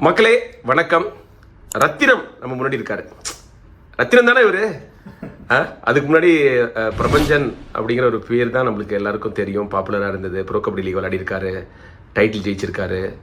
மக்களே வணக்கம். ரத்தினம் நம்ம முன்னாடி இருக்காரு. ரத்தினம் தானே இவரு? ஆ? அதுக்கு முன்னாடி பிரபஞ்சன் அப்படிங்கிற ஒரு பேர் தான் நம்மளுக்கு எல்லாருக்கும் தெரியும். பாப்புலராக இருந்தது. ப்ரோ கபடி லீக் விளையாடிருக்காரு டைட்டில் ஜெயிச்சிருக்காரு.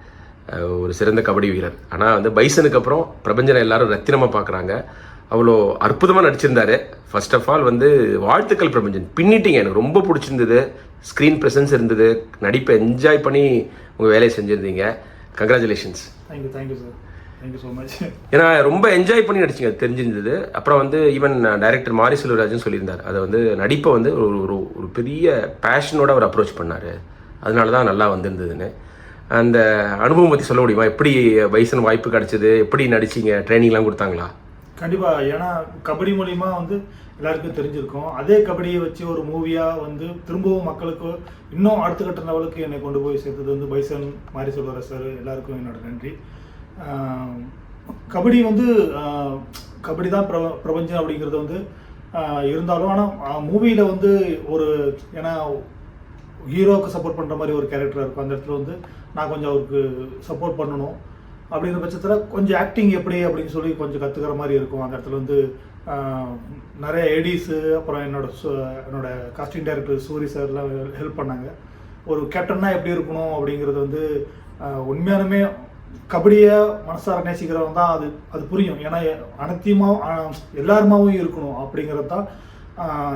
ஒரு சிறந்த கபடி வீரர். ஆனால் வந்து பைசனுக்கு அப்புறம் பிரபஞ்சனை எல்லாரும் ரத்தினமாக பார்க்குறாங்க அவ்வளோ அற்புதமாக நடிச்சிருந்தாரு. ஃபர்ஸ்ட் ஆஃப் ஆல் வந்து வாழ்த்துக்கள் பிரபஞ்சன். பின்னிட்டீங்க. எனக்கு ரொம்ப பிடிச்சிருந்தது. ஸ்க்ரீன் ப்ரெசன்ஸ் இருந்தது. நடிப்பை என்ஜாய் பண்ணி உங்கள் வேலையை செஞ்சுருந்தீங்க. Congratulations thank you thank you sir thank you so much ஏன்னா ரொம்ப என்ஜாய் பண்ணி நடிச்சிங்க. தெரிஞ்சிருந்தது. அப்புறம் வந்து ஈவன் டைரக்டர் மாரி செல்வராஜன் சொல்லியிருந்தார். அதை வந்து நடிப்பை வந்து ஒரு ஒரு ஒரு பெரிய பேஷனோட அவர் அப்ரோச் பண்ணார். அதனால தான் நல்லா வந்திருந்ததுன்னு. அந்த அனுபவம் பற்றி சொல்ல முடியுமா? எப்படி வயசன் வாய்ப்பு கிடைச்சது? எப்படி நடிச்சீங்க? ட்ரைனிங்லாம் கொடுத்தாங்களா? கண்டிப்பாக ஏன்னா கபடி மூலிமா வந்து எல்லாருக்கும் தெரிஞ்சிருக்கும். அதே கபடியை வச்சு ஒரு மூவியாக வந்து திரும்பவும் மக்களுக்கு இன்னும் அடுத்த கட்ட லெவலுக்கு என்னை கொண்டு போய் சேர்த்தது வந்து பைசன் மாரி சொல்வர சார் எல்லாருக்கும் என்னோட நன்றி. கபடி வந்து கபடி தான் பிர பிரபஞ்சம் அப்படிங்கிறது வந்து இருந்தாலும் ஆனால் மூவியில் வந்து ஒரு ஏன்னா ஹீரோவுக்கு சப்போர்ட் பண்ணுற மாதிரி ஒரு கேரக்டர் இருக்கும். அந்த இடத்துல வந்து நான் கொஞ்சம் அவருக்கு சப்போர்ட் பண்ணணும். அப்படிங்கிற பட்சத்தில் கொஞ்சம் ஆக்டிங் எப்படி அப்படின்னு சொல்லி கொஞ்சம் கற்றுக்கிற மாதிரி இருக்கும். அந்த இடத்துல வந்து நிறைய எடிஸு அப்புறம் என்னோட சு- என்னோட காஸ்டிங் டைரக்டர் சூரி சார்லாம் ஹெல்ப் பண்ணாங்க. ஒரு கேப்டன்னா எப்படி இருக்கணும் அப்படிங்கிறது வந்து உண்மையானுமே உண்மையாலுமே கபடியை மனசார நேசிக்கிறவங்க தான் அது அது புரியும். ஏன்னா அனைத்தியமாக எல்லாருமாவும் இருக்கணும் அப்படிங்கிறது தான்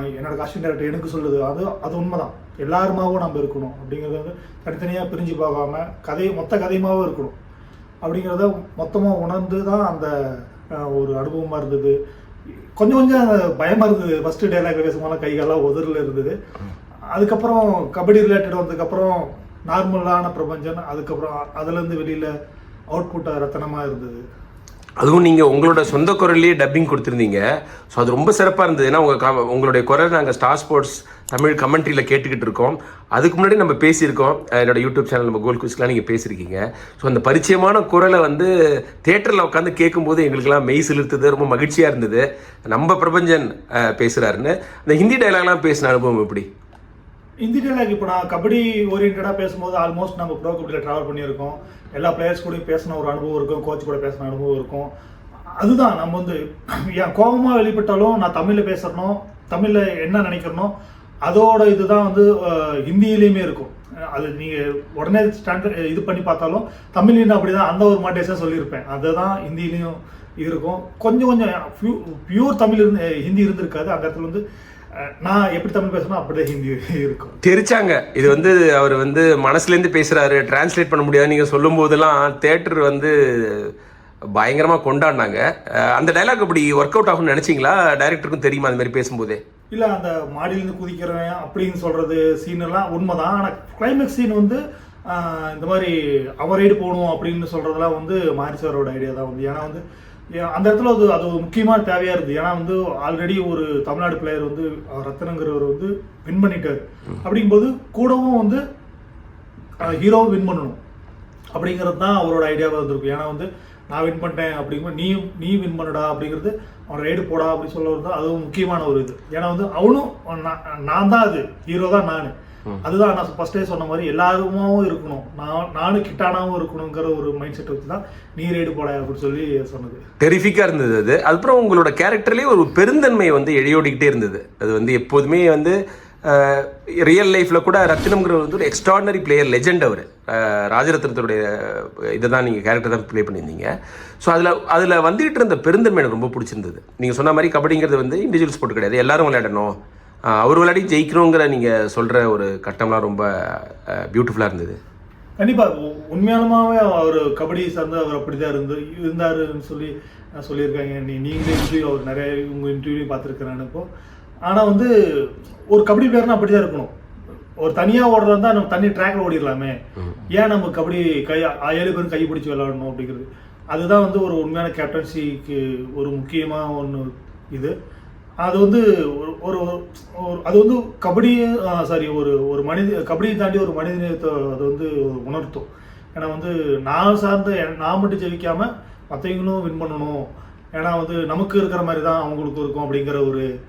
என்னோட காஸ்டிங் டைரக்டர் எனக்கு சொல்லுது. அது அது உண்மைதான். எல்லாருமாவும் நம்ம இருக்கணும் அப்படிங்கிறது வந்து தனித்தனியாக பிரிஞ்சு போகாமல் கதை மொத்த கதையுமாவும் இருக்கணும். அப்படிங்கிறத மொத்தமாக உணர்ந்து தான் அந்த ஒரு அனுபவமாக இருந்தது. கொஞ்சம் கொஞ்சம் பயமாக இருந்தது. ஃபஸ்ட்டு டைலாக் பேசும்போதெல்லாம் கைகாலாம் உதறல இருந்தது. அதுக்கப்புறம் கபடி ரிலேட்டட் வந்ததுக்கப்புறம் நார்மலான பிரபஞ்சன் அதுக்கப்புறம் அதுலேருந்து வெளியில் அவுட்புட்டாக ரத்தனமாக இருந்தது. அதுவும் நீங்கள் உங்களோட சொந்த குரல்லையே டப்பிங் கொடுத்துருந்தீங்க. ஸோ அது ரொம்ப சிறப்பாக இருந்தது. ஏன்னா உங்கள் க- உங்களுடைய குரல் நாங்கள் ஸ்டார் ஸ்போர்ட்ஸ் தமிழ் கமெண்ட்ரியில் கேட்டுக்கிட்டு இருக்கோம். அதுக்கு முன்னாடி நம்ம பேசியிருக்கோம். என்னோட யூடியூப் சேனல் நம்ம கோல் குவிஸ்லாம் நீங்கள் பேசியிருக்கீங்க. ஸோ அந்த பரிச்சயமான குரலை வந்து தேட்டரில் உட்காந்து கேட்கும்போது எங்களுக்கெல்லாம் மெய் சிலிர்த்தது. ரொம்ப மகிழ்ச்சியாக இருந்தது. நம்ம பிரபஞ்சன் பேசுகிறாருன்னு அந்த ஹிந்தி டைலாக்லாம் பேசின அனுபவம் எப்படி? ஹிந்தி டைலாக் இப்போ நான் கபடி ஓரியன்டாக பேசும்போது ஆல்மோஸ்ட் நம்ம ப்ரோ கபடியில் ட்ராவல் பண்ணியிருக்கோம். எல்லா பிளேயர்ஸ் கூடயும் பேசின ஒரு அனுபவம் இருக்கும் கோச் கூட பேசின அனுபவம் இருக்கும். அதுதான் நம்ம வந்து என் கோபமாக வெளிப்பட்டாலும் நான் தமிழில் பேசுகிறனோ தமிழில் என்ன நினைக்கிறனோ அதோட இதுதான் வந்து அஹ், ஹிந்தியிலையுமே இருக்கும். அது நீங்கள் உடனே ஸ்டாண்டர்ட் இது பண்ணி பார்த்தாலும் தமிழ்லையும் அப்படி தான் அந்த ஒரு மாட்டேஸாக சொல்லியிருப்பேன். அதுதான் ஹிந்திலையும் இருக்கும். கொஞ்சம் கொஞ்சம் பியூர் தமிழ் இருந்து ஹிந்தி இருந்திருக்காது. அந்த இடத்துல வந்து நான் எப்படி தமிழ் பேசணும் அப்படியே ஹிந்தி இருக்கும். தெரிச்சாங்க. இது வந்து அவர் வந்து மனசுலேருந்து பேசுகிறாரு டிரான்ஸ்லேட் பண்ண முடியாது. நீங்கள் சொல்லும் போதெல்லாம் தேட்டர் வந்து பயங்கரமாக கொண்டாடினாங்க. அந்த டைலாக் அப்படி ஒர்க் அவுட் ஆகும்னு நினச்சிங்களா? டைரக்டருக்கும் தெரியுமா அந்த மாதிரி பேசும்போதே? இல்ல அந்த மாடியிலிருந்து குதிக்கிறவன் அப்படின்னு சொல்றது சீன் எல்லாம் உண்மைதான். ஆனா கிளைமேக்ஸ் சீன் வந்து இந்த மாதிரி அவர் ரைடு போகணும் அப்படின்னு சொல்றதெல்லாம் வந்து மாரி சாரோட ஐடியா தான் வந்து. ஏன்னா வந்து அந்த இடத்துல அது அது ஒரு முக்கியமான தேவையாக இருக்குது ஏன்னா வந்து ஆல்ரெடி ஒரு தமிழ்நாடு பிளேயர் வந்து ரத்னங்கிறவர் வந்து வின் பண்ணிட்டார். அப்படிங்கும்போது கூடவும் வந்து ஹீரோ வின் பண்ணணும். அப்படிங்கிறது தான் அவரோட ஐடியாவாக இருந்திருக்கும். ஏன்னா வந்து நான் வின் பண்ணிட்டேன் அப்படிங்கும்போது நீ நீ வின் பண்ணுடா அப்படிங்கிறது அவன் ரைடு போடா அப்படின்னு சொல்ல தான் அதுவும் முக்கியமான ஒரு இது. ஏன்னா வந்து அவனும் நான் நான் தான் அது. ஹீரோ தான் நான். அதுதான் நான் ஃபர்ஸ்டே சொன்ன மாதிரி எல்லாருமாவும் இருக்கணும். நான் நானும் கிட்டானாவும் இருக்கணுங்கிற ஒரு மைண்ட் செட் வச்சு தான் நீ ரைடு போட அப்படின்னு சொல்லி சொன்னது. டெரிஃபிக்காக இருந்தது அது. அதுக்கப்புறம் உங்களோட கேரக்டர்லேயே ஒரு பெருந்தன்மை வந்து எழியோடிக்கிட்டே இருந்தது. அது வந்து எப்போதுமே வந்து ரியல் லைஃப்பில் கூட ரத்தினம்ங்கிறவர் வந்து ஒரு எக்ஸ்ட்ராடனரி பிளேயர் லெஜெண்ட் அவர். ராஜரத்னத்துடைய இதை தான் நீங்கள் கேரக்டர் தான் ப்ளே பண்ணியிருந்தீங்க. ஸோ அதில் அதில் வந்துகிட்டு இருந்த பெருந்தன்மை எனக்கு ரொம்ப பிடிச்சிருந்தது. நீங்கள் சொன்ன மாதிரி கபடிங்கிறது வந்து இண்டிவிஜுவல் ஸ்போர்ட் கிடையாது. எல்லாரும் விளையாடணும். அவர் விளையாடி ஜெயிக்கணுங்கிற நீங்கள் சொல்கிற ஒரு கட்டம்லாம் ரொம்ப பியூட்டிஃபுல்லாக இருந்தது. கண்டிப்பா உ- உண்மையாலுமாவே அவர் கபடி சார்ந்து அவர் அப்படிதான் இருந்து இருந்தாருன்னு சொல்லி சொல்லியிருக்காங்க. நீ நீங்களே இன்டர்வியூ அவர் நிறைய உங்க இன்டர்வியூ பார்த்துருக்கிறேன் இப்போ ஆனா வந்து ஒரு கபடி பிளேயர்னா அப்படிதான் இருக்கணும். ஒரு தனியா ஓடுறதா இருந்தா நம்ம தனி ட்ராக்ல ஓடிடலாமே. ஏன் நம்ம கபடி கை ஏழு பேரும் கை பிடிச்சி விளையாடணும் அப்படிங்கிறது. அதுதான் வந்து ஒரு உண்மையான கேப்டன்சிக்கு ஒரு முக்கியமான ஒன்று இது. அது வந்து ஒரு ஒரு ஒரு- அது வந்து கபடி சாரி ஒரு ஒரு மனித கபடியை தாண்டி ஒரு மனிதநேயத்தை அது வந்து உணர்த்தும். ஏன்னா வந்து நான் சார்ந்த நான் மட்டும் ஜெயிக்காமல் மற்றவங்களும் வின் பண்ணணும். ஏன்னா வந்து நமக்கு இருக்கிற மாதிரி தான் அவங்களுக்கு இருக்கும் அப்படிங்கிற ஒரு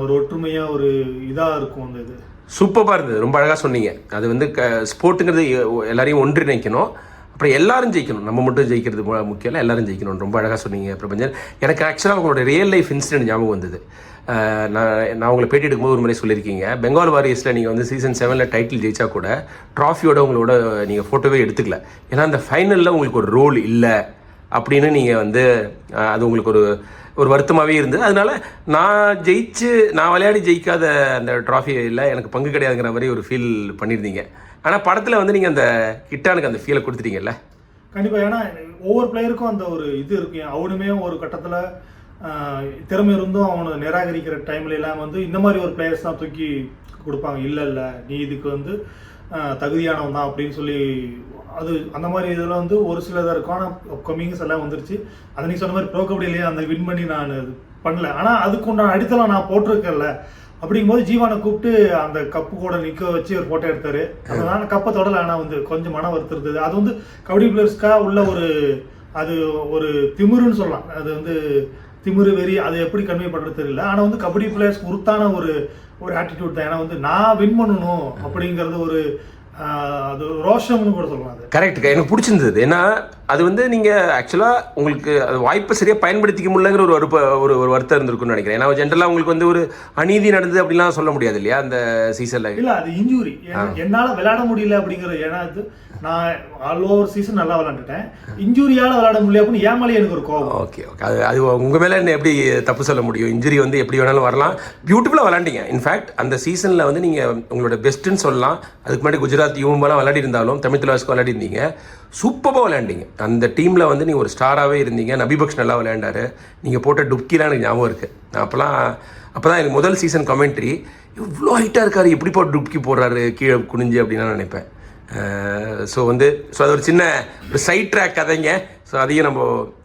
ஒரு ஒற்றுமையாக ஒரு இதாக இருக்கும் அந்த இது. சூப்பராக இருந்தது. ரொம்ப அழகாக சொன்னீங்க. அது வந்து க ஸ்போர்ட்டுங்கிறது எ- எல்லாரையும் ஒன்றிணைக்கணும். அப்புறம் எல்லாரும் ஜெயிக்கணும். நம்ம மட்டும் ஜெயிக்கிறது முக்கியம் இல்லை. எல்லாரும் ஜெயிக்கணும். ரொம்ப அழகாக சொன்னீங்க பிரபஞ்சன். எனக்கு ஆக்சுவலாக உங்களோட ரியல் லைஃப் இன்சிடென்ட் ஞாபகம் வந்தது. நான் நான் உங்களை பேட்டி எடுக்கும்போது ஒரு முறை சொல்லியிருக்கீங்க. பெங்கால் வாரியர்ஸில் நீங்கள் வந்து சீசன் செவனில் டைட்டில் ஜெயிச்சா கூட ட்ராஃபியோட உங்களோட நீங்கள் ஃபோட்டோவே எடுத்துக்கல. ஏன்னா அந்த ஃபைனலில் உங்களுக்கு ஒரு ரோல் இல்லை அப்படின்னு நீங்கள் வந்து அது உங்களுக்கு ஒரு ஒரு வருத்தமாகவே இருந்தது. அதனால நான் ஜெயிச்சு நான் விளையாடி ஜெயிக்காத அந்த ட்ராஃபி இல்லை எனக்கு பங்கு கிடையாதுங்கிற மாதிரி ஒரு ஃபீல் பண்ணியிருந்தீங்க. ஆனால் படத்தில் வந்து நீங்கள் அந்த கிட்டானுக்கு அந்த ஃபீலை கொடுத்துட்டீங்கல்ல? கண்டிப்பாக ஏன்னா ஒவ்வொரு பிளேயருக்கும் அந்த ஒரு இது இருக்கு. அவனுமே ஒரு கட்டத்தில் திறமை இருந்தும் அவனை நிராகரிக்கிற டைம்ல எல்லாம் வந்து இந்த மாதிரி ஒரு பிளேயர்ஸ் தான் தூக்கி கொடுப்பாங்க. இல்லை இல்லை நீ இதுக்கு வந்து தகுதியானவன் தான் அப்படின்னு சொல்லி அது அந்த மாதிரி இதில் வந்து ஒரு சிலதாக இருக்கும் ஆனால் கம்மிங்ஸ் எல்லாம் வந்துருச்சு. அது நீ சொன்ன மாதிரி ப்ரோ கபடியிலேயே அந்த வின் பண்ணி நான் பண்ணல. ஆனால் அதுக்கு உண்டான அடித்தளம் நான் போட்டிருக்கேன்ல. அப்படிங்கும்போது ஜீவானை கூப்பிட்டு அந்த கப்பு கூட நிற்க வச்சு ஒரு ஃபோட்டோ எடுத்தாரு. அதனால கப்பை தொடல ஆனால் வந்து கொஞ்சம் மன வருத்தம் இருந்தது அது வந்து கபடி பிளேயர்ஸ்க்காக உள்ள ஒரு அது ஒரு திமிருன்னு சொல்லலாம். அது வந்து திமிரு வெறி அதை எப்படி கன்வே பண்ணுறது தெரியல. ஆனால் வந்து கபடி பிளேயர்ஸ் உருத்தான ஒரு ஒரு ஆட்டிடியூட் தான். ஏன்னா வந்து நான் வின் பண்ணணும் அப்படிங்கிறது ஒரு அது ரோஷம்னு கூட சொல்லலாம் அது. கரெக்ட் எனக்கு பிடிச்சிருந்தது. ஏன்னா அது வந்து நீங்கள் ஆக்சுவலாக உங்களுக்கு அது வாய்ப்பை சரியாக பயன்படுத்திக்க முடியலங்கிற ஒரு வருப்ப ஒரு ஒரு வருத்தம் இருந்திருக்கும்னு நினைக்கிறேன். ஏன்னா ஜென்ரலாக உங்களுக்கு வந்து ஒரு அநீதி நடந்தது அப்படிலாம் சொல்ல முடியாது இல்லையா அந்த சீசனில் இல்ல அது இன்ஜூரி என்னால விளையாட முடியல அப்படிங்கிறது ஏன்னா நான் ஆல் ஓவர் சீசன் நல்லா விளையாண்டுட்டேன். இன்ஜூரியால விளையாட முடியல அப்படின்னு ஏன் மேலே எனக்கு ஒரு கோபம். ஓகே ஓகே அது அது உங்கள் மேலே என்ன எப்படி தப்பு சொல்ல முடியும்? இன்ஜுரி வந்து எப்படி வேணாலும் வரலாம். பியூட்டிஃபுல்லாக விளாண்டிங்க இன்ஃபேக்ட் அந்த சீசனில் வந்து நீங்கள் உங்களோட பெஸ்ட்டுன்னு சொல்லலாம். அதுக்கு முன்னாடி குஜராத் யூமெல்லாம் விளையாடி இருந்தாலும் தமிழ் தலைவாஸ்க்கு விளையாடி இருந்தீங்க. சூப்பராக விளையாண்டீங்க. அந்த டீமில் வந்து நீங்கள் ஒரு ஸ்டாராகவே இருந்தீங்க. நபிபக்ஷ் நல்லா விளையாண்டாரு. நீங்கள் போட்ட டுப்கிலாம் எனக்கு ஞாபகம் இருக்குது நான் அப்போலாம் அப்போ தான் எனக்கு முதல் சீசன் கமெண்ட்ரி இவ்வளோ ஹைட்டாக இருக்காரு. எப்படி போட்டு டுப்கி போடுறாரு? கீழே குனிஞ்சு அப்படின்னு நான் நினைப்பேன் ஸோ வந்து ஸோ அது ஒரு சின்ன ஒரு சைட் ட்ராக் கதைங்க. ஸோ அதையும் நம்ம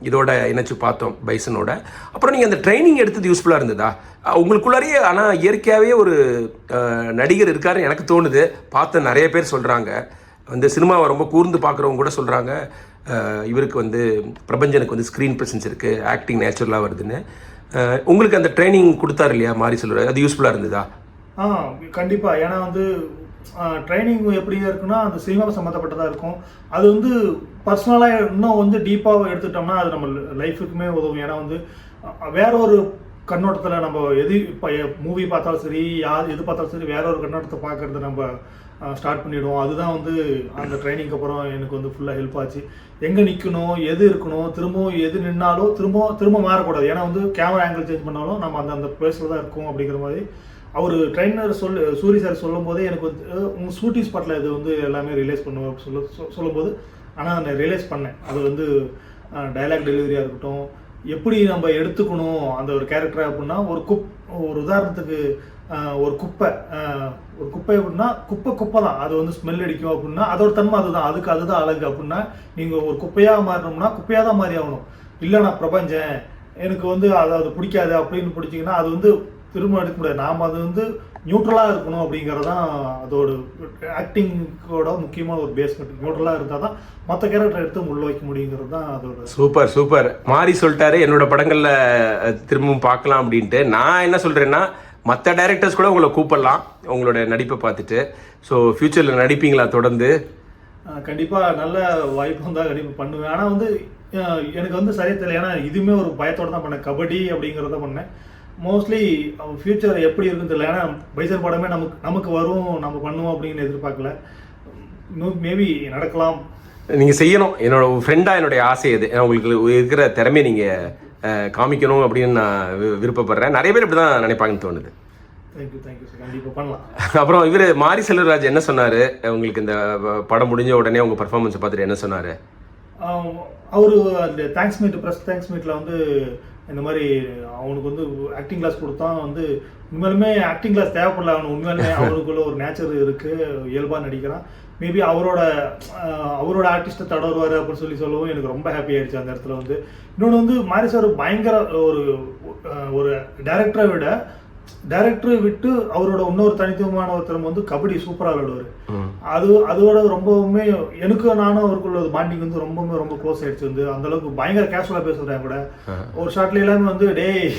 இதோட இணைச்சு பார்த்தோம் பைசனோட. அப்புறம் நீங்கள் அந்த ட்ரைனிங் எடுத்தது யூஸ்ஃபுல்லாக இருந்ததா? உங்களுக்குள்ளாரியே உங்களுக்குள்ளாரையே ஆனால் இயற்கையாகவே ஒரு நடிகர் இருக்காருன்னு எனக்கு தோணுது. பார்த்து நிறைய பேர் சொல்கிறாங்க வந்து சினிமாவை ரொம்ப கூர்ந்து பார்க்குறவங்க கூட சொல்கிறாங்க இவருக்கு வந்து பிரபஞ்சனுக்கு வந்து ஸ்க்ரீன் ப்ரெசன்ஸ் இருக்குது ஆக்டிங் நேச்சுரலாக வருதுன்னு. உங்களுக்கு அந்த ட்ரைனிங் கொடுத்தாரு இல்லையா? மாறி சொல்கிறார் அது யூஸ்ஃபுல்லாக இருந்ததா? ஆ கண்டிப்பாக ஏன்னா வந்து ட்ரைனிங் எப்படி இருக்குன்னா அந்த சினிமாவை சம்மந்தப்பட்டதாக இருக்கும். அது வந்து பர்சனலாக இன்னும் வந்து டீப்பாக எடுத்துட்டோம்னா அது நம்ம லைஃபுக்குமே உதவும். ஏன்னா வந்து வேற ஒரு கண்ணோட்டத்தில் நம்ம எது இப்போ மூவி பார்த்தாலும் சரி யார் எது பார்த்தாலும் சரி வேற ஒரு கண்ணோட்டத்தை பார்க்கறது நம்ம ஸ்டார்ட் பண்ணிவிடுவோம் அதுதான் வந்து அந்த ட்ரைனிங்க்கு அப்புறம் எனக்கு வந்து ஃபுல்லாக ஹெல்ப் ஆச்சு. எங்கே நிற்கணும் எது இருக்கணும் திரும்பவும் எது நின்னாலும் திரும்ப திரும்ப மாறக்கூடாது. ஏன்னா வந்து கேமரா ஆங்கிள் சேஞ்ச் பண்ணாலும் நம்ம அந்த அந்த பிளேஸில் தான் இருக்கும் அப்படிங்கிற மாதிரி. அவர் ட்ரைனர் சொல் சூரி சார் சொல்லும் போதே எனக்கு வந்து உங்கள் ஷூட்டிங் ஸ்பாட்டில் இது வந்து எல்லாமே ரிலேஸ் பண்ணுவோம் சொல்ல சொ- சொல்லும்போது ஆனால் நான் ரியலைஸ் பண்ணேன். அது வந்து டைலாக் டெலிவரியாக இருக்கட்டும். எப்படி நம்ம எடுத்துக்கணும் அந்த ஒரு கேரக்டர் அப்படின்னா ஒரு குப் ஒரு உதாரணத்துக்கு ஒரு குப்பை. ஒரு குப்பை அப்படின்னா குப்பை குப்பை தான். அது வந்து ஸ்மெல் அடிக்கும் அப்படின்னா அதோட தன்மை அதுதான். அதுக்கு அதுதான் அழகு அப்படின்னா நீங்கள் ஒரு குப்பையாக மாறினோம்னா குப்பையாக தான் மாறி ஆகணும். இல்லை நான் பிரபஞ்சம் எனக்கு வந்து அது அது பிடிக்காது அப்படின்னு பிடிச்சிங்கன்னா அது வந்து திரும்ப எடுக்க முடியாது. நாம் அது வந்து நியூட்ரலாக இருக்கணும் அப்படிங்கிறது தான் அதோட ஆக்டிங்கோட முக்கியமான ஒரு பேஸ்மெண்ட் நியூட்ரலாக இருந்தால் தான் மற்ற கேரக்டர் எடுத்து உள்ள வைக்க முடியுங்கிறது தான் அதோட சூப்பர் சூப்பர். மாறி சொல்லிட்டாரு. என்னோட படங்களில் திரும்பவும் பார்க்கலாம் அப்படின்ட்டு. நான் என்ன சொல்கிறேன்னா மற்ற டைரக்டர்ஸ் கூட உங்களை கூப்பிடலாம். உங்களோட நடிப்பை பார்த்துட்டு. ஸோ ஃப்யூச்சரில் நடிப்பீங்களா தொடர்ந்து? அஹ் கண்டிப்பா நல்ல வாய்ப்பு வந்தா கண்டிப்பா பண்ணுவேன். ஆனா வந்து எனக்கு வந்து சரியா தெரியல. ஏன்னா இதுவுமே ஒரு பயத்தோட தான் பண்ணேன். கபடி அப்படிங்கிறத பண்ணேன். மோஸ்ட்லி ஃபியூச்சர் எப்படி இருக்குன்னு தெரியல. ஏன்னா பைசர் படமே நமக்கு நமக்கு வரும். நம்ம பண்ணுவோம் அப்படின்னு எதிர்பார்க்கல. மேபி நடக்கலாம். நீங்கள் செய்யணும். என்னோட ஃப்ரெண்டாக என்னுடைய ஆசை இது உங்களுக்கு இருக்கிற திறமையை நீங்கள் காமிக்கணும் அப்படின்னு நான் விருப்பப்படுறேன். நிறைய பேர் இப்படி தான் நினைப்பாங்கன்னு தோணுது. அப்புறம் இவர் மாரி செல்வராஜ் என்ன சொன்னார்? உங்களுக்கு இந்த படம் முடிஞ்ச உடனே உங்கள் பர்ஃபார்மன்ஸை பார்த்துட்டு என்ன சொன்னார்? அவரு அந்த தேங்க்ஸ் மீட் ப்ரெஸ் தேங்க்ஸ் மீட்டில் வந்து இந்த மாதிரி அவனுக்கு வந்து ஆக்டிங் கிளாஸ் கொடுத்தான் வந்து உண்மையாலுமே ஆக்டிங் கிளாஸ் தேவைப்படல. அவனுக்கு உண்மையாலுமே அவனுக்குள்ள ஒரு நேச்சர் இருக்கு. இயல்பாக நடிக்கிறான். மேபி அவரோட அவரோட ஆர்டிஸ்ட்டை தடவுவார் அப்படின்னு சொல்லி சொல்லவும் எனக்கு ரொம்ப ஹாப்பி ஆயிடுச்சு அந்த இடத்துல வந்து. இன்னொன்று வந்து மாரி சார் பயங்கர ஒரு ஒரு டைரக்டரை விட டைரக்டரை விட்டு அவரோட இன்னொரு தனித்துவமான ஒருத்தரம் வந்து கபடி சூப்பராக விளையாடுவார். அது அதோட ரொம்பவுமே எனக்கு நானும் அவருக்குள்ள பாண்டிங் வந்து ரொம்பவுமே ரொம்ப க்ளோஸ் ஆயிடுச்சு வந்து. அந்த அளவுக்கு பயங்கர கேஷுவலாக பேசுறேன் கூட. ஒரு ஷாட்ல எல்லாமே வந்து டேய்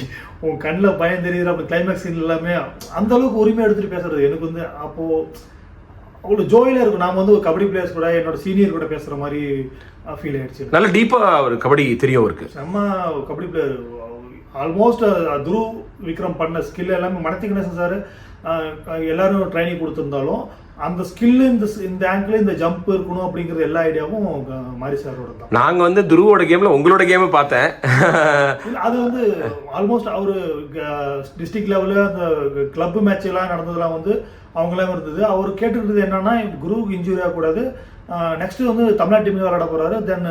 உன் கண்ணில் பயம் தெரியுது அப்படி கிளைமேக்ஸ் எல்லாமே அந்த அளவுக்கு உரிமை எடுத்துட்டு பேசுறது. எனக்கு வந்து அப்போ அவ்வளோ ஜோயில இருக்கும். நாம வந்து ஒரு கபடி பிளேயர்ஸ் கூட என்னோட சீனியர் கூட பேசுற மாதிரி ஃபீல் ஆயிடுச்சு. நல்ல டீப்பாக ஒரு கபடி தெரியும் அவருக்கு. செம்ம கபடி பிளேயர் ஆல்மோஸ்ட் துருவ் விக்ரம் பண்ண ஸ்கில் எல்லாமே மனத்தி கணேசன் சார் எல்லாரும் ட்ரைனிங் கொடுத்துருந்தாலும் அந்த ஸ்கில் இந்த இந்த ஆங்கிள் இந்த ஜம்ப் இருக்கணும் அப்படிங்கிறது எல்லா ஐடியாவும் மாரி சாரோட தான். நாங்கள் வந்து துருவோட கேமில் உங்களோட கேமை பார்த்தேன். அது வந்து ஆல்மோஸ்ட் அவரு டிஸ்ட்ரிக்ட் லெவலில் அந்த கிளப் மேட்ச் எல்லாம் நடந்ததெல்லாம் வந்து அவங்களாம் இருந்தது. அவர் கேட்டுக்கிட்டது என்னன்னா குருவுக்கு இன்ஜுரி ஆகக்கூடாது. நெக்ஸ்ட் வந்து தமிழ்நாடு டீமுக்கு விளையாட போறாரு. தென்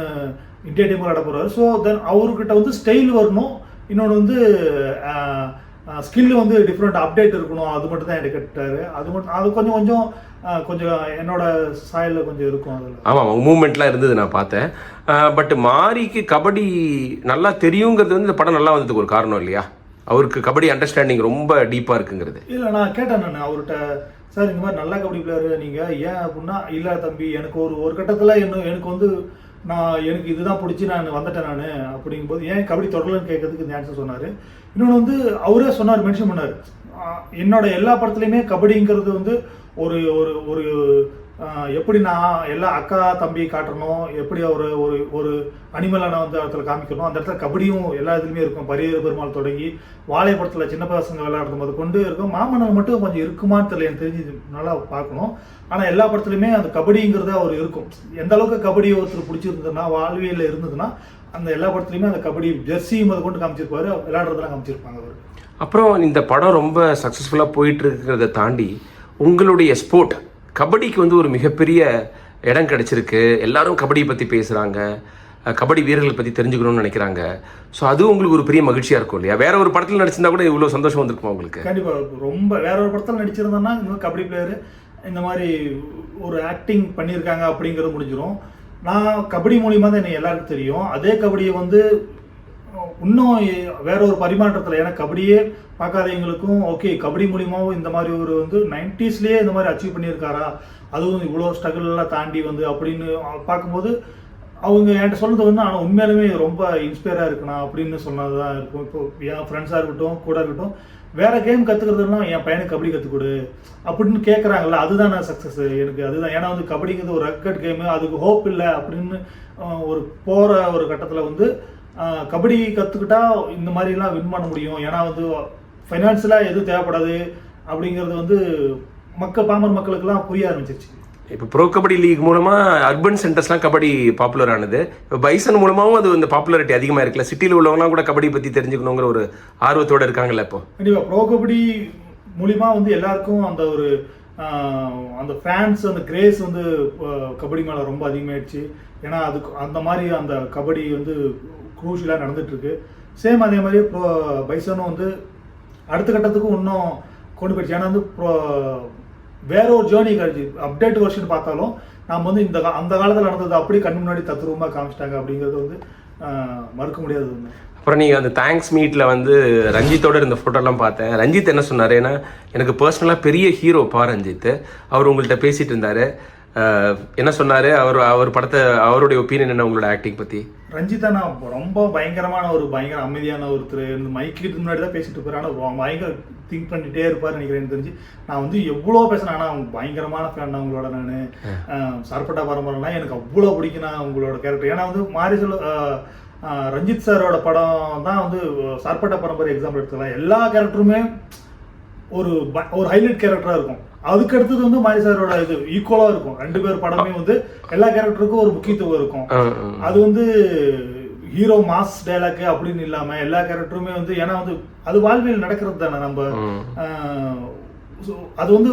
இந்தியா டீமுக்கு விளையாட போறாரு. ஸோ தென் அவர்கிட்ட வந்து ஸ்டைல் வரணும். இன்னொன்று வந்து ஸ்கில் வந்து டிஃப்ரெண்ட் அப்டேட் இருக்கணும். அது மட்டும் தான் எனக்கு கேட்டாரு. அது மட்டும் அது கொஞ்சம் கொஞ்சம் கொஞ்சம் என்னோட சாயலில் கொஞ்சம் இருக்கும் அதில். ஆமாம் மூமெண்ட்லாம் இருந்தது நான் பார்த்தேன். பட் மாரிக்கு கபடி நல்லா தெரியுங்கிறது வந்து இந்த படம் நல்லா வந்ததுக்கு ஒரு காரணம் இல்லையா? அவருக்கு கபடி அண்டர்ஸ்டாண்டிங் ரொம்ப டீப்பாக இருக்குங்கிறது. இல்லை நான் கேட்டேன் நான். அவர்கிட்ட சார் இந்த மாதிரி நல்ல கபடி பிளேயர் நீங்கள் ஏன் அப்படின்னா இல்லை தம்பி எனக்கு ஒரு ஒரு கட்டத்தில் என்ன எனக்கு வந்து நான் எனக்கு இதுதான் பிடிச்சி நான் வந்துட்டேன் நான் அப்படிங்கும்போது ஏன் கபடி தொடரலன்னு கேட்கறதுக்கு இந்த ஆன்சர் சொன்னார். இன்னொன்று வந்து அவரே சொன்னார் மென்ஷன் பண்ணார். என்னோட எல்லா படத்துலையுமே கபடிங்கிறது வந்து ஒரு ஒரு ஒரு எப்படி நான் எல்லா அக்கா தம்பி காட்டணும் எப்படி ஒரு ஒரு ஒரு அனிமலை நான் வந்து இடத்துல காமிக்கணும் அந்த இடத்துல கபடியும் எல்லா இதுலையுமே இருக்கும். பரியர் பெருமாள் தொடங்கி வாழை படத்தில் சின்ன பசங்க விளையாடுறது போது கொண்டு இருக்கும். மாமன்னர் மட்டும் கொஞ்சம் இருக்குமான்னு தெரியல எனக்கு தெரிஞ்சு நல்லா பார்க்கணும். ஆனால் எல்லா படத்துலையுமே அந்த கபடிங்கிறது அவர் இருக்கும். எந்த அளவுக்கு கபடி ஒருத்தர் பிடிச்சிருந்ததுன்னா வாழ்வியலில் இருந்ததுன்னா அந்த எல்லா படத்துலையுமே அந்த கபடி ஜெர்சி முத கொண்டு காமிச்சிருப்பாரு. விளையாடுறதெல்லாம் காமிச்சிருப்பாங்க அவர். அப்புறம் இந்த படம் ரொம்ப சக்ஸஸ்ஃபுல்லாக போயிட்டு இருக்கிறத தாண்டி உங்களுடைய ஸ்போர்ட் கபடிக்கு வந்து ஒரு மிகப்பெரிய இடம் கிடச்சிருக்கு. எல்லாரும் கபடியை பற்றி பேசுகிறாங்க கபடி வீரர்களை பற்றி தெரிஞ்சுக்கணும்னு நினைக்கிறாங்க. ஸோ அது உங்களுக்கு ஒரு பெரிய மகிழ்ச்சியாக இருக்கும் இல்லையா? வேற ஒரு படத்தில் நடிச்சிருந்தா கூட இவ்வளோ சந்தோஷம் வந்திருக்குமா உங்களுக்கு? கண்டிப்பாக ரொம்ப வேற ஒரு படத்தில் நடிச்சிருந்தோன்னா கபடி பிளேயர் இந்த மாதிரி ஒரு ஆக்டிங் பண்ணியிருக்காங்க அப்படிங்கிறது முடிஞ்சிடும் நான் கபடி மூலியமாக தான் என்னை எல்லாருக்கும் தெரியும். அதே கபடியை வந்து இன்னும் வேற ஒரு பரிமாற்றத்தில் ஏன்னா கபடியே பார்க்காதவங்களுக்கும் ஓகே கபடி மூலியமாகவும் இந்த மாதிரி ஒரு வந்து நைன்டிஸ்லேயே இந்த மாதிரி அச்சீவ் பண்ணியிருக்காரா? அதுவும் இவ்வளோ ஸ்ட்ரகிள்லாம் தாண்டி வந்து அப்படின்னு பார்க்கும்போது அவங்க என்கிட்ட சொன்னது வந்து ஆனால் உண்மையாலுமே ரொம்ப இன்ஸ்பயராக இருக்கணும் அப்படின்னு சொன்னது தான் இருக்கும். இப்போ என் ஃப்ரெண்ட்ஸாக இருக்கட்டும் கூட இருக்கட்டும் வேற கேம் கற்றுக்கிறதுனா என் பையனுக்கு கபடி கற்றுக் கொடு அப்படின்னு கேட்குறாங்கல்ல அதுதான் நான் சக்ஸஸ் எனக்கு அதுதான். ஏன்னா வந்து கபடிங்கிறது ஒரு ரெக்கட் கேமு அதுக்கு ஹோப் இல்லை அப்படின்னு ஒரு போகிற ஒரு கட்டத்தில் வந்து கபடி கற்றுக்கிட்டா இந்த மாதிரிலாம் வின் பண்ண முடியும். ஏன்னா வந்து ஃபைனான்ஸியலாக எதுவும் தேவைப்படாது அப்படிங்கிறது வந்து மக்கள் பாமர் மக்களுக்கெல்லாம் புரிய ஆரம்பிச்சிருச்சு. இப்போ ப்ரோ கபடி லீக் மூலமாக அர்பன் சென்டர்ஸ்லாம் கபடி பாப்புலர் ஆனது. இப்போ பைசன் மூலமாகவும் அது இந்த பாப்புலாரிட்டி அதிகமாக இருக்குல்ல? சிட்டியில் உள்ளவங்கலாம் கூட கபடி பற்றி தெரிஞ்சுக்கணுங்கிற ஒரு ஆர்வத்தோடு இருக்காங்கல்ல இப்போ? கண்டிப்பாக ப்ரோ கபடி மூலிமா வந்து எல்லாருக்கும் அந்த ஒரு அந்த ஃபேன்ஸ் அந்த கிரேஸ் வந்து கபடி மேலே ரொம்ப அதிகமாயிடுச்சு. ஏன்னா அதுக்கு அந்த மாதிரி அந்த கபடி வந்து குரூஷியலாக நடந்துகிட்ருக்கு சேம் அதே மாதிரி ப்ரோ பைசனும் வந்து அடுத்த கட்டத்துக்கு இன்னும் கொண்டு போயிடுச்சு. ஏன்னா வந்து ப்ரோ வேற ஒரு ஜேர்னி கழிச்சு அப்டேட் வருஷன் பார்த்தாலும் நாம் வந்து இந்த அந்த காலத்தில் நடந்தது அப்படியே கண் முன்னாடி தத்ரூபமாக காமிச்சிட்டாங்க அப்படிங்கிறது வந்து மறுக்க முடியாது ஒன்று அப்புறம் நீங்கள் அந்த தேங்க்ஸ் மீட்டில் வந்து ரஞ்சித்தோட இருந்த ஃபோட்டோலாம் பார்த்தேன். ரஞ்சித் என்ன சொன்னார்? ஏன்னா எனக்கு பர்சனலாக பெரிய ஹீரோ பா ரஞ்சித். அவர் உங்கள்கிட்ட பேசிகிட்டு இருந்தார். என்ன சொன்னார்? அவர் அவர் படத்தை அவருடைய ஒப்பீனியன் என்ன உங்களோட ஆக்டிங் பற்றி ரஞ்சிதா நான் ரொம்ப பயங்கரமான ஒரு பயங்கர அமைதியான ஒருத்தர் இந்த மைக்கு முன்னாடி தான் பேசிட்டு இருப்பாரு. ஆனால் பயங்கர திங்க் பண்ணிட்டே இருப்பாரு நினைக்கிறேன் எனக்கு தெரிஞ்சு. நான் வந்து எவ்வளோ பேசினேன் ஆனால் அவங்க பயங்கரமான ஃபேன் தான் உங்களோட நான். சர்பட்டா பரம்பரைலாம் எனக்கு அவ்வளோ பிடிக்கும் நான் உங்களோட கேரக்டர் ஏன்னா வந்து மாரி சொல்ல ரஞ்சித் சாரோட படம் தான் வந்து சர்பட்டா பரம்பரை எக்ஸாம்பிள் எடுத்துக்கலாம். எல்லா கேரக்டருமே ஒரு ஒரு ஹைலைட் கேரக்டரா இருக்கும். அதுக்கு அடுத்தது வந்து மாரி சாரோட இது ஈக்குவலா இருக்கும். ரெண்டு பேர் படமே வந்து எல்லா கேரக்டருக்கும் ஒரு முக்கியத்துவம் இருக்கும். அது வந்து ஹீரோ மாஸ் டைலாக் அப்படின்னு இல்லாம எல்லா கேரக்டருமே வந்து ஏன்னா வந்து அது வாழ்வியல் நடக்கிறது தானே நம்ம அது வந்து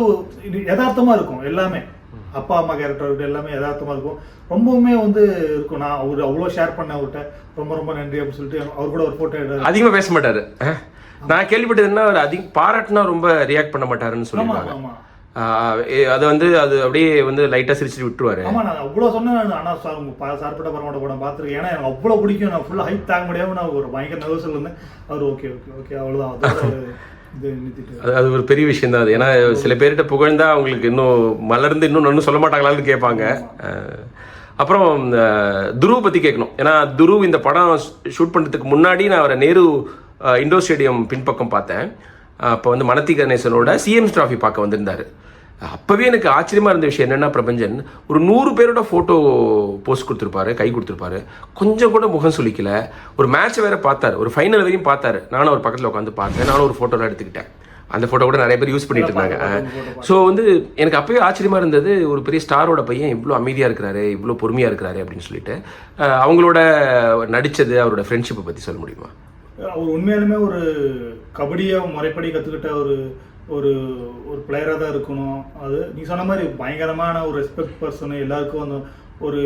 யதார்த்தமா இருக்கும் எல்லாமே. அப்பா அம்மா கேரக்டர் எல்லாமே யதார்த்தமா இருக்கும். ரொம்பவுமே வந்து இருக்கும். நான் அவர் அவ்வளோ ஷேர் பண்ண அவர்கிட்ட. ரொம்ப ரொம்ப நன்றி அப்படின்னு சொல்லிட்டு அவர் கூட ஒரு போட்டோ எடு அதிகமாக பேச மாட்டார். நான் கேள்விப்பட்டது என்ன அவர் அதிக பாராட்டினா ரொம்ப ரியாக்ட் பண்ண மாட்டாருன்னு ஆமா. அது வந்து அது அப்படியே வந்து லைட்டாக சிரிச்சுட்டு விட்டுருவாரு. ஆமா நான் அவ்வளோ சொன்னேன் ஆனா சார் உங்க பா- சார்பட்ட பரமோட படம் பார்த்துருக்கேன். ஏன்னா எனக்கு அவ்வளோ பிடிக்கும். நான் ஃபுல்லாக ஹைட் தாங்க முடியாம நான் ஒரு பயங்கர நர்வஸில் இருந்தேன். அவர் ஓகே ஓகே ஓகே அவ்வளோதான் அது அது ஒரு பெரிய விஷயம் தான் அது. ஏன்னா சில பேர்கிட்ட புகழ்ந்தா அவங்களுக்கு இன்னும் மலர்ந்து இன்னும் ஒன்றும் சொல்ல மாட்டாங்களான்னு கேட்பாங்க. அப்புறம் துருவ் பற்றி கேட்கணும். ஏன்னா துருவ் இந்த படம் ஷூட் பண்ணுறதுக்கு முன்னாடி நான் அவரை நேரு இண்டோர் ஸ்டேடியம் பின்பக்கம் பார்த்தேன். அப்போ வந்து மனத்தி கணேசனோட சிஎம்ஸ் டிராஃபி பார்க்க வந்திருந்தாரு. அப்போவே எனக்கு ஆச்சரியமாக இருந்த விஷயம் என்னென்னா பிரபஞ்சன் ஒரு நூறு பேரோட ஃபோட்டோ போஸ்ட் கொடுத்துருப்பாரு கை கொடுத்துருப்பாரு. கொஞ்சம் கூட முகம் சுளிக்கல. ஒரு மேட்ச் வேற பார்த்தாரு. ஒரு ஃபைனல் வரையும் பார்த்தாரு. நானும் ஒரு பக்கத்தில் உட்காந்து பார்த்தேன். நானும் ஒரு ஃபோட்டோலாம் எடுத்துக்கிட்டேன். அந்த ஃபோட்டோ கூட நிறைய பேர் யூஸ் பண்ணிட்டு இருந்தாங்க. ஸோ வந்து எனக்கு அப்பவே ஆச்சரியமா இருந்தது ஒரு பெரிய ஸ்டாரோட பையன் இவ்வளோ அமைதியாக இருக்கிறாரு இவ்வளோ பொறுமையாக இருக்கிறாரு அப்படின்னு சொல்லிட்டு. அவங்களோட நடித்தது அவரோட ஃப்ரெண்ட்ஷிப்பை பற்றி சொல்ல முடியுமா? அவர் உண்மையாலுமே ஒரு கபடியை முறைப்படி கற்றுக்கிட்ட ஒரு ஒரு ஒரு பிளேயராக தான் இருக்கணும். அது நீ சொன்ன மாதிரி பயங்கரமான ஒரு ரெஸ்பெக்ட் பர்சனு எல்லாருக்கும் அந்த ஒரு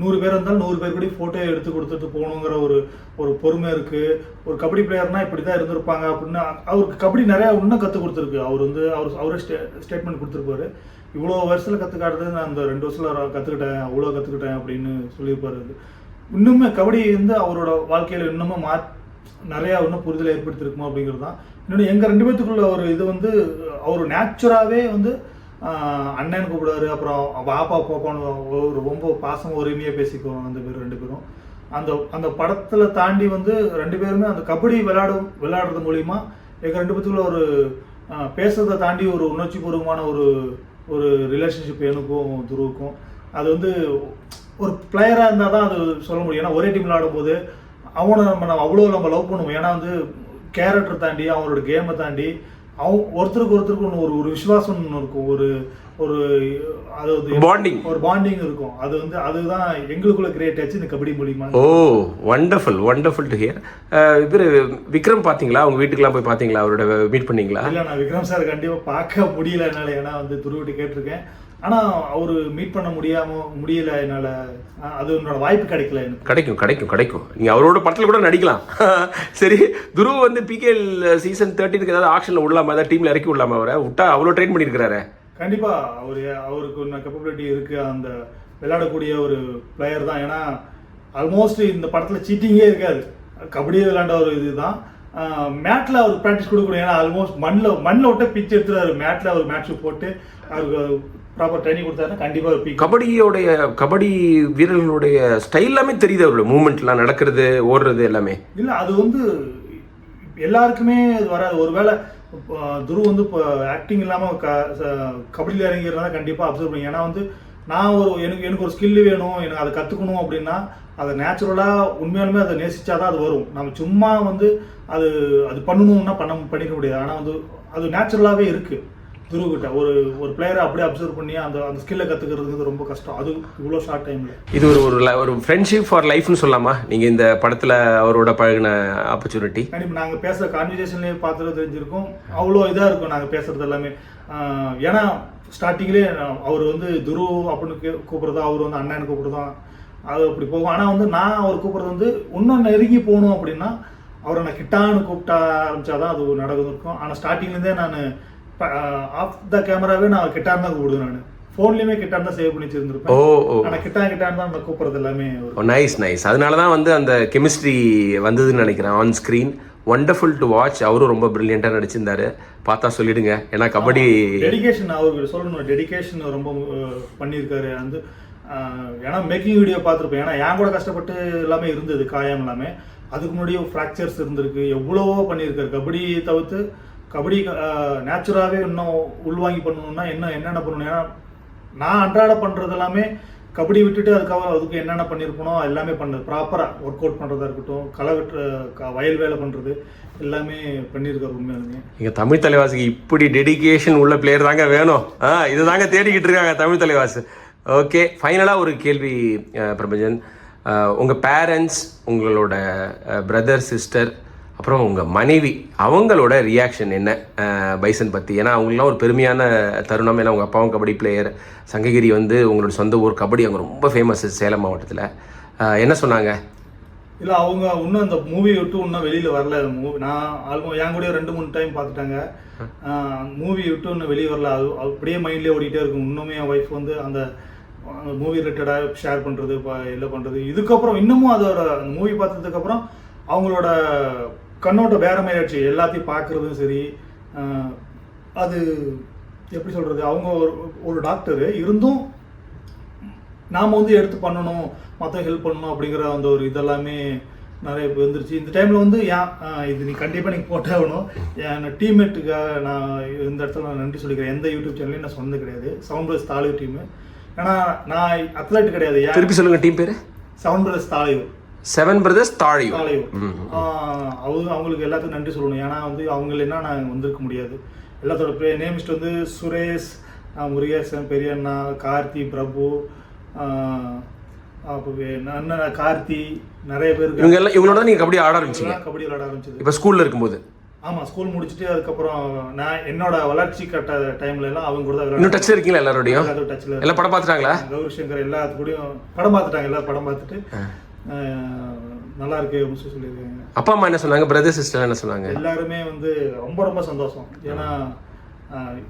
நூறு பேர் இருந்தாலும் நூறு பேர் கூட ஃபோட்டோ எடுத்து கொடுத்துட்டு போகணுங்கிற ஒரு ஒரு பொறுமை இருக்குது ஒரு கபடி பிளேயர்னா இப்படி தான் இருந்திருப்பாங்க அப்படின்னு அவருக்கு கபடி நிறையா இன்னும் கற்றுக் கொடுத்துருக்கு. அவர் வந்து அவர் அவரே ஸ்டே ஸ்டேட்மெண்ட் கொடுத்துருப்பாரு. இவ்வளோ வருஷத்தில் கற்றுக்காடுறது நான் அந்த ரெண்டு வருஷத்தில் கற்றுக்கிட்டேன் அவ்வளோ கற்றுக்கிட்டேன் அப்படின்னு சொல்லியிருப்பாரு இன்னுமே கபடி வந்து அவரோட வாழ்க்கையில் இன்னமும் மா நிறையா இன்னும் புரிதலை ஏற்படுத்தியிருக்குமா அப்படிங்கிறது தான் இன்னொன்று எங்கள் ரெண்டு பேத்துக்குள்ள ஒரு இது வந்து அவர் நேச்சுராகவே வந்து அண்ணன் கூப்பிடுவாரு அப்புறம் வாப்பா போப்பான்னு ஒரு ரொம்ப பாசம் ஒருமையாக பேசிக்குவோம் அந்த பேர் ரெண்டு பேரும். அந்த அந்த படத்தில் தாண்டி வந்து ரெண்டு பேருமே அந்த கபடி விளையாடும் விளையாடுறது மூலிமா எங்கள் ரெண்டு பேத்துக்குள்ள ஒரு பேசுறதை தாண்டி ஒரு உணர்ச்சிபூர்வமான ஒரு ஒரு ரிலேஷன்ஷிப் எனக்கும் துருவுக்கும். அது வந்து ஒரு பிளேயராக இருந்தால் தான் அது சொல்ல முடியும். ஏன்னா ஒரே டீம் விளையாடும்போது அவனை நம்ம நம்ம அவ்வளோ நம்ம லவ் பண்ணுவோம். ஏன்னா வந்து கேரக்டர் தாண்டி அவனோட கேமை தாண்டி அவன் ஒருத்தருக்கு ஒருத்தருக்கு ஒன்று ஒரு ஒரு விசுவாசம் ஒன்று இருக்கும். ஒரு ஒரு அதாவது Bonding. ஒரு பாண்டிங் இருக்கும். அது வந்து அதுதான் எங்களுக்குள்ள கிரியேட் ஆச்சு இந்த கபடி மூலியமா. Oh wonderful wonderful to hear இவர் விக்ரம் பார்த்தீங்களா? அவங்க வீட்டுக்கெல்லாம் போய் பார்த்தீங்களா? அவரோட மீட் பண்ணீங்களா? இல்ல நான் விக்ரம் சார் கண்டிப்பா பார்க்க முடியல என்னால. ஏன்னா வந்து துருவிட்டு கேட்டிருக்கேன். ஆனா அவரு மீட் பண்ண முடியாம முடியல என்னால. அது என்னோட வாய்ப்பு கிடைக்கல எனக்கு. கிடைக்கும் கிடைக்கும் கிடைக்கும். நீங்கள் அவரோட படத்தில் கூட நடிக்கலாம். சரி துருவ் வந்து பிகேஎல் சீசன் தேர்ட்டினுக்கு ஏதாவது ஆக்ஷனில் விடலாமா? ஏதாவது டீமில் இறக்கி விடலாமா அவரை? விட்டா அவ்வளோ ட்ரெயின் பண்ணியிருக்கிறாரு. கண்டிப்பா அவரு அவருக்கு ஒன்று கேப்பபிலிட்டி இருக்கு. அந்த விளையாடக்கூடிய ஒரு பிளேயர் தான். ஏன்னா ஆல்மோஸ்ட் இந்த படத்துல சீட்டிங்கே இருக்காது. கபடியே விளையாண்ட ஒரு இதுதான். மேட்ல அவர் ப்ராக்டிஸ் கொடுக்கணும். ஏன்னா ஆல்மோஸ்ட் மண்ணில் மண்ணில் விட்டு பிச் எடுத்துறாரு மேட்ல அவர் மேட்ச் போட்டு அவருக்கு ப்ராப்பர் ட்ரைனிங் கொடுத்தாருன்னா கண்டிப்பா ஒரு பிக் கபடியோடைய கபடி வீரர்களுடைய ஸ்டைல் எல்லாமே தெரியுது அவரோட மூமெண்ட்லாம் நடக்கிறது ஓடுறது எல்லாமே. இல்ல அது வந்து எல்லாருக்குமே அது வராது. ஒருவேளை இப்போ துரு வந்து இப்போ ஆக்டிங் இல்லாமல் க கபடியில் இறங்கிறதா கண்டிப்பாக அப்சர்வ் பண்ணி. ஏன்னா வந்து நான் ஒரு எனக்கு எனக்கு ஒரு ஸ்கில் வேணும் எனக்கு அதை கற்றுக்கணும் அப்படின்னா அதை நேச்சுரலாக உண்மையாலுமே அதை நேசிச்சாதான் அது வரும். நம்ம சும்மா வந்து அது அது பண்ணணும்னா பண்ண பண்ணிக்க முடியாது. ஆனால் வந்து அது நேச்சுரலாகவே இருக்குது துருக்கிட்ட ஒரு ஒரு பிளேயரை அப்படியே அப்சர்வ் பண்ணி அந்த அந்த ஸ்கில்லை கற்றுக்கிறதுக்கு ரொம்ப கஷ்டம். அது இவ்வளோ ஷார்ட் டைமில் இது ஒரு ஒரு ஒரு ஃப்ரெண்ட்ஷிப் ஃபார் லைஃப்னு சொல்லலாமா? நீங்கள் இந்த படத்தில் அவரோட பழகின ஆப்பர்ச்சுனிட்டி கண்டிப்பாக நாங்கள் பேசுகிற கான்வர்சேஷன்லேயே பார்த்துட்டு தெரிஞ்சிருக்கோம். அவ்வளோ இதாக இருக்கும் நாங்கள் பேசுறது எல்லாமே. ஏன்னா ஸ்டார்டிங்லேயே அவர் வந்து துரு அப்படின்னு கூப்பிடுறதா அவர் வந்து அண்ணன் கூப்பிடுறதா அது அப்படி போகும். ஆனால் வந்து நான் அவர் கூப்பிடுறது வந்து இன்னும் நெருங்கி போகணும் அப்படின்னா அவரை நான் கிட்டான்னு கூப்பிட்டா ஆரம்பிச்சாதான் அது நடக்கும். இருக்கும் ஆனால் ஸ்டார்டிங்லேருந்தே நான் ஆஃப் த கேமராவே நான் கிட்டான் தான் கூப்பிடுவேன் நான். ஃபோன்லேயுமே கிட்டான் தான் சேவ் பண்ணி ஓ வச்சிருந்திருப்பேன். ஓ ஆனால் கிட்டா கிட்டான் தான் நான் கூப்பிடுறது எல்லாமே ஓ நைஸ் நைஸ் அதனால தான் வந்து அந்த கெமிஸ்ட்ரி வந்ததுன்னு நினைக்கிறேன் on screen wonderful to watch அவரும் ரொம்ப பிரில்லியண்ட்டாக நடிச்சிருந்தாரு. பார்த்தா சொல்லிடுங்க. ஏன்னா கபடி டெடிகேஷன் அவருக்கு சொல்லணும். டெடிகேஷன் ரொம்ப பண்ணியிருக்காரு. வந்து ஏன்னா மேக்கிங் வீடியோ பார்த்துருப்பேன். ஏன்னா என் கூட கஷ்டப்பட்டு எல்லாமே இருந்தது காயம் எல்லாமே. அதுக்கு முன்னாடியே ஃப்ராக்சர்ஸ் இருந்திருக்கு. எவ்வளவோ பண்ணியிருக்காரு. கபடி தவிர்த்து கபடி நேச்சுராகவே இன்னும் உள்வாங்கி பண்ணணும்னா என்ன என்னென்ன பண்ணணும்? ஏன்னா நான் அன்றாட பண்ணுறது எல்லாமே கபடி விட்டுட்டு அதுக்காக அதுக்கு என்னென்ன பண்ணியிருக்கணும் எல்லாமே பண்ணது. ப்ராப்பராக ஒர்க் அவுட் பண்ணுறதா இருக்கட்டும் களை வெட்டுற க- வயல் வேலை பண்ணுறது எல்லாமே பண்ணியிருக்காரு உண்மையாலுமே. இங்கே தமிழ் தலைவாசிக்கு இப்படி டெடிகேஷன் உள்ள பிளேயர் தாங்க வேணும். ஆ இது தாங்க தேடிக்கிட்டு இருக்காங்க தமிழ் தலைவாசி. ஓகே ஃபைனலாக ஒரு கேள்வி பிரபஞ்சன். உங்கள் பேரண்ட்ஸ் உங்களோட பிரதர் சிஸ்டர் அப்புறம் உங்கள் மனைவி அவங்களோட ரியாக்ஷன் என்ன? பைசன் பற்றி ஏன்னா அவங்களாம் ஒரு பெருமையான தருணம். ஏன்னா உங்கள் அப்பாவும் கபடி பிளேயர் சங்ககிரி வந்து உங்களோட சொந்த ஊர் கபடி. அங்கே ரொம்ப ஃபேமஸ் சேலம் மாவட்டத்தில். என்ன சொன்னாங்க? இல்லை அவங்க இன்னும் அந்த மூவி விட்டு இன்னும் வெளியில் வரல. மூவி நான் ஆல்மோஸ்ட் என் கூட ரெண்டு மூணு டைம் பார்த்துட்டாங்க. மூவி விட்டு இன்னும் வெளியே வரல. அது அப்படியே மைண்ட்லேயே ஓடிட்டே இருக்கும். இன்னுமே என் ஒய்ஃப் வந்து அந்த மூவி ரிலேட்டடாக ஷேர் பண்ணுறது இல்லை பண்ணுறது இதுக்கப்புறம் இன்னமும் அதோட மூவி பார்த்ததுக்கப்புறம் அவங்களோட கண்ணோட்டம் வேற மாதிரி ஆயிடுச்சு. எல்லாத்தையும் பார்க்குறதும் சரி அது எப்படி சொல்கிறது அவங்க ஒரு ஒரு டாக்டரு இருந்தும் நாம் வந்து எடுத்து பண்ணணும் மற்ற ஹெல்ப் பண்ணணும் அப்படிங்கிற அந்த ஒரு இதெல்லாமே நிறைய இப்போ வந்துருச்சு. இந்த டைமில் வந்து ஏன் இது நீ கண்டிப்பாக நீங்கள் போட்டே ஆகணும் என் டீம்மேட்டுக்காக நான் இந்த இடத்துல நான் நன்றி சொல்லிக்கிறேன். எந்த யூடியூப் சேனல்லையும் நான் சொன்னது கிடையாது. சவுண்ட் பிரதர்ஸ் தாலியூர் டீமு ஏன்னா நான் அத்லெட் கிடையாது. திருப்பி சொல்லுங்க டீம் பேரு? Sound brothers Thaliyur. Seven brothers Thaliyur அவங்க அவங்களுக்கு எல்லாத்துக்கும் நன்றி சொல்லணும். ஏன்னா வந்து அவங்க இல்லைன்னா நான் வந்திருக்க முடியாது. எல்லாத்தோட நேமிஸ்ட் வந்து சுரேஷ் முருகேசன் பெரியண்ணா கார்த்தி பிரபு அண்ணன் கார்த்தி நிறைய பேர். இவங்க எல்லாம் இவங்களோட தான் நீங்க கபடி ஆட ஆரம்பிச்சீங்க. கபடி விளையாட ஆரம்பிச்சது. இப்ப ஸ்கூல்ல இருக்கும்போது. ஆமா ஸ்கூல் முடிச்சுட்டு அதுக்கப்புறம் நான் என்னோட வளர்ச்சி கட்ட டைம்ல எல்லாம் அவங்க கூட தான் டச்ல இருக்கீங்களா எல்லாரோடையும்? டச்ல எல்லாம் படம் பார்த்துட்டாங்களா? கௌரி சங்கர் எல்லாத்து கூடயும் படம் பார்த்துட்டாங்க எல்லாரும் படம் பார்த்துட்டு. நல்லா இருக்கு அப்படின்னு சொல்லி சொல்லியிருக்காங்க. அப்பா அம்மா என்ன சொன்னாங்க? பிரதர் சிஸ்டர் என்ன சொன்னாங்க? எல்லாருமே வந்து ரொம்ப ரொம்ப சந்தோஷம். ஏன்னா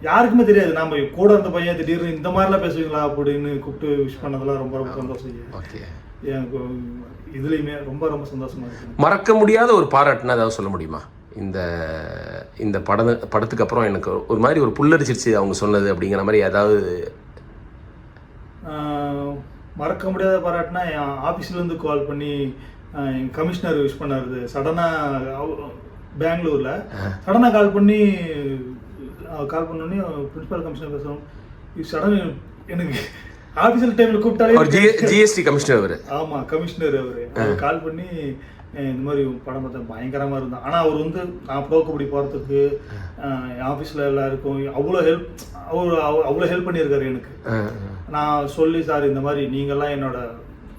யாருக்குமே தெரியாது. நாம கூட இருந்த பையன் திடீர்னு இந்த மாதிரிலாம் பேசுவீங்களா அப்படின்னு கூப்பிட்டு விஷ் பண்ணதெல்லாம் ரொம்ப ரொம்ப சந்தோஷம் ஓகே. எனக்கு இதுலயுமே ரொம்ப ரொம்ப சந்தோஷமா இருக்கு. மறக்க முடியாத ஒரு பாராட்டுனா ஏதாவது சொல்ல முடியுமா? இந்த இந்த படம் படத்துக்கு அப்புறம் எனக்கு ஒரு மாதிரி ஒரு புல்லரிச்சிருச்சு அவங்க சொன்னது அப்படிங்கிற மாதிரி ஏதாவது மறக்க முடியாத பாராட்டுனா என் ஆஃபீஸ்லேருந்து கால் பண்ணி என் கமிஷனர் விஷ் பண்ணாரு சடனாக பெங்களூரில். சடனாக கால் பண்ணி கால் பண்ணோடனே பிரின்சிபல் கமிஷனர் பேசுகிறோம் சடன் எனக்கு ஆஃபீஸில் டைமில் கூப்பிட்டாலே ஜிஎஸ்டி கமிஷனர் அவர். ஆமா கமிஷனர் அவரு. கால் பண்ணி இந்த மாதிரி படம் பார்த்தா பயங்கரமா இருந்தான். ஆனா அவர் வந்து நான் ப்ரோ கபடி என் ஆஃபீஸ்ல எல்லாருக்கும் அவ்வளோ ஹெல்ப் அவர் அவ்வளோ ஹெல்ப் பண்ணியிருக்காரு எனக்கு. நான் சொல்லி சார் இந்த மாதிரி நீங்கள்லாம் என்னோட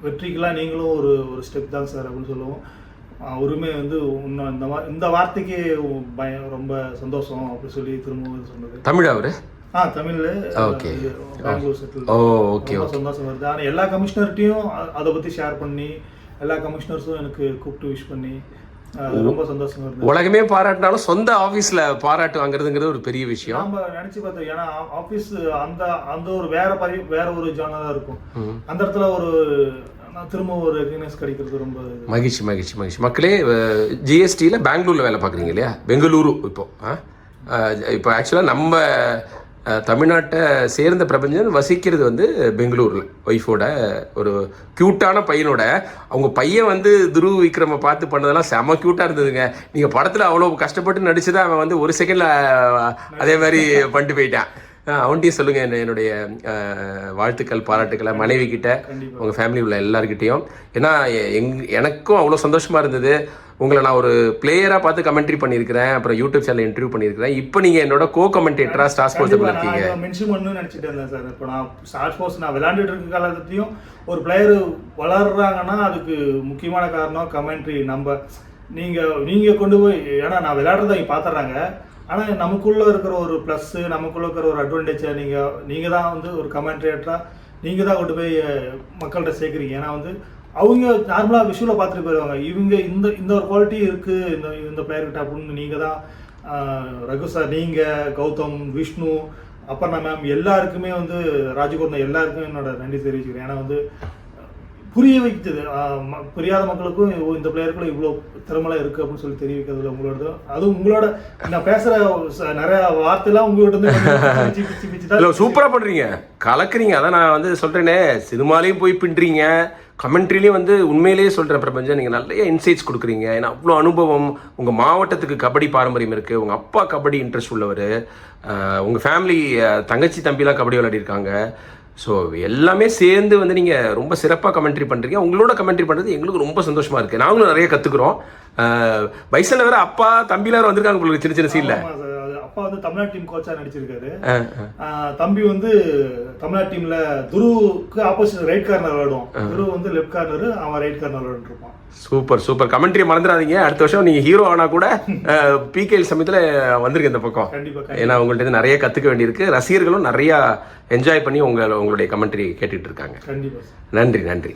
வெற்றிக்கெல்லாம் நீங்களும் ஒரு ஒரு ஸ்டெப் தான் சார் அப்படின்னு சொல்லுவோம். அவருமே வந்து இன்னும் இந்த மா இந்த வார்த்தைக்கு பய ரொம்ப சந்தோஷம் அப்படி சொல்லி திரும்பவும் சொன்னது. தமிழ் அவரு? ஆ தமிழ்ல Okay. பெங்களூர் செட்டில் ஓகே சந்தோஷம் வருது ஆனால் எல்லா கமிஷனர்ட்டையும் அதை பற்றி ஷேர் பண்ணி எல்லா கமிஷனர்ஸும் எனக்கு கூப்பிட்டு விஷ் பண்ணி ரொம்ப சந்தோஷம் வருது உலகமே பாராட்டினாலும் சொந்த ஆபீஸ்ல பாராட்டு வாங்குறதுங்கிறது ஒரு பெரிய விஷயம். நம்ம நினைச்சு பார்த்தோம். ஏன்னா ஆஃபீஸ் அந்த அந்த ஒரு வேற பரி வேற ஒரு ஜானரா இருக்கும். அந்த இடத்துல ஒரு திரும்ப ஒரு ரெகனைஸ் கிடைக்கிறது ரொம்ப. மகிழ்ச்சி மகிழ்ச்சி மகிழ்ச்சி. மக்களே ஜிஎஸ்டியில் பெங்களூரில் வேலை பார்க்குறீங்க இல்லையா? பெங்களூரு இப்போ இப்போ ஆக்சுவலாக நம்ம தமிழ்நாட்டை சேர்ந்த பிரபஞ்சன் வசிக்கிறது வந்து பெங்களூரில். ஒய்ஃபோட ஒரு க்யூட்டான பையனோட. அவங்க பையன் வந்து துருவ் விக்ரம பார்த்து பண்ணதெல்லாம் செம க்யூட்டாக இருந்ததுங்க. நீங்கள் படத்தில் அவ்வளோ கஷ்டப்பட்டு நடிச்சதை அவன் வந்து ஒரு செகண்டில் அதே மாதிரி பண்ணிட்டு போயிட்டான். அவன்கிட்டயும் சொல்லுங்கள் என்ன என்னுடைய வாழ்த்துக்கள் பாராட்டுக்களை மனைவி கிட்ட உங்கள் ஃபேமிலி உள்ள எல்லாருக்கிட்டையும் ஏன்னா எங் எனக்கும் அவ்வளோ சந்தோஷமாக இருந்தது. உங்களை நான் ஒரு பிளேயராக பார்த்து கமெண்ட்ரி பண்ணியிருக்கிறேன் அப்புறம் யூடியூப் சேனல் இன்டர்வியூ பண்ணியிருக்கிறேன். இப்போ நீங்கள் என்னோட கோ கமெண்டேட்டராக ஸ்டார் ஸ்போர்ட்ஸ் இருக்கீங்க. மென்ஷன் பண்ணணும்னு நினைச்சிட்டு இருந்தேன் சார் இப்போ நான் ஸ்டார் ஸ்போர்ட்ஸ் நான் விளையாண்டுட்டு இருக்க காலத்தையும் ஒரு பிளேயர் வளர்றாங்கன்னா அதுக்கு முக்கியமான காரணம் கமெண்ட்ரி நம்ம நீங்க நீங்க கொண்டு போய் ஏன்னா நான் விளையாடுறத இங்க பாத்துறாங்க. ஆனா நமக்குள்ள இருக்கிற ஒரு ப்ளஸ் நமக்குள்ள இருக்கிற ஒரு அட்வான்டேஜை நீங்க நீங்க தான் வந்து ஒரு கமெண்ட்ரேட்டரா நீங்க தான் கொண்டு போய் மக்கள்கிட்ட சேர்க்குறீங்க. ஏன்னா வந்து அவங்க நார்மலாக விஷுவலாக பார்த்துட்டு போயிடுவாங்க இவங்க இந்த இந்த ஒரு குவாலிட்டி இருக்கு இந்த இந்த பிளேயர்கிட்ட அப்படின்னு நீங்க தான் ரகு சார் நீங்க கௌதம் விஷ்ணு அபர்ணா மேம் எல்லாருக்குமே வந்து ராஜகுருந்த எல்லாருக்கும் என்னோட நன்றி தெரிவிச்சுக்கிறேன். ஏன்னா வந்து புரிய வைத்தது புரியாத மக்களுக்கும் இந்த பிளேயருக்குள்ள இவ்வளோ திறமலாம் இருக்கு அப்படின்னு சொல்லி தெரிவிக்கிறதுல உங்களோட அதுவும் உங்களோட நான் பேசுற ச- நிறைய வார்த்தைலாம் உங்கள்கிட்ட சூப்பராக பண்ணுறீங்க கலக்குறீங்க. அதான் நான் வந்து சொல்கிறேனே சினிமாலையும் போய் பின்றீங்க. கமெண்ட்ரிலையும் வந்து உண்மையிலேயே சொல்கிறேன் பிரபஞ்சம் நீங்கள் நிறைய இன்சைட்ஸ் கொடுக்குறீங்க. ஏன்னா அவ்வளோ அனுபவம் உங்கள் மாவட்டத்துக்கு கபடி பாரம்பரியம் இருக்குது உங்கள் அப்பா கபடி இன்ட்ரெஸ்ட் உள்ளவர். உங்கள் ஃபேமிலி தங்கச்சி தம்பிலாம் கபடி விளையாடிருக்காங்க. ஸோ எல்லாமே சேர்ந்து வந்து நீங்கள் ரொம்ப சிறப்பாக கமெண்ட்ரி பண்ணுறீங்க உங்களோட கமெண்ட்ரி பண்ணுறது எங்களுக்கு ரொம்ப சந்தோஷமாக இருக்குது நாங்களும் நிறைய கற்றுக்குறோம் வயசில் வேறு அப்பா தம்பிலாம் வேற வந்திருக்காங்க உங்களுக்கு சின்ன சின்ன சீனில் அப்பா வந்து தமிழ்நாடு டீம் கோச்சா நடிச்சிருக்காரு. தம்பி வந்து தமிழ்நாடு டீம்ல துருவுக்கு ஆப்போசிட் ரைட் கார்னர் விளையாடுவான் துரு வந்து லெஃப்ட் கார்னர் அவன் ரைட் கார்னர் விளையாண்டு இருப்பான். Super super. கமெண்ட்ரி மறந்துடாதீங்க. அடுத்த வருஷம் நீங்க ஹீரோ ஆனா கூட பிகேஎல் சமயத்துல வந்திருக்க இந்த பக்கம். ஏன்னா உங்கள்ட்ட நிறைய கத்துக்க வேண்டியிருக்கு. ரசிகர்களும் நிறைய என்ஜாய் பண்ணி உங்க உங்களுடைய கமெண்ட்ரி கேட்டுட்டு இருக்காங்க. நன்றி நன்றி.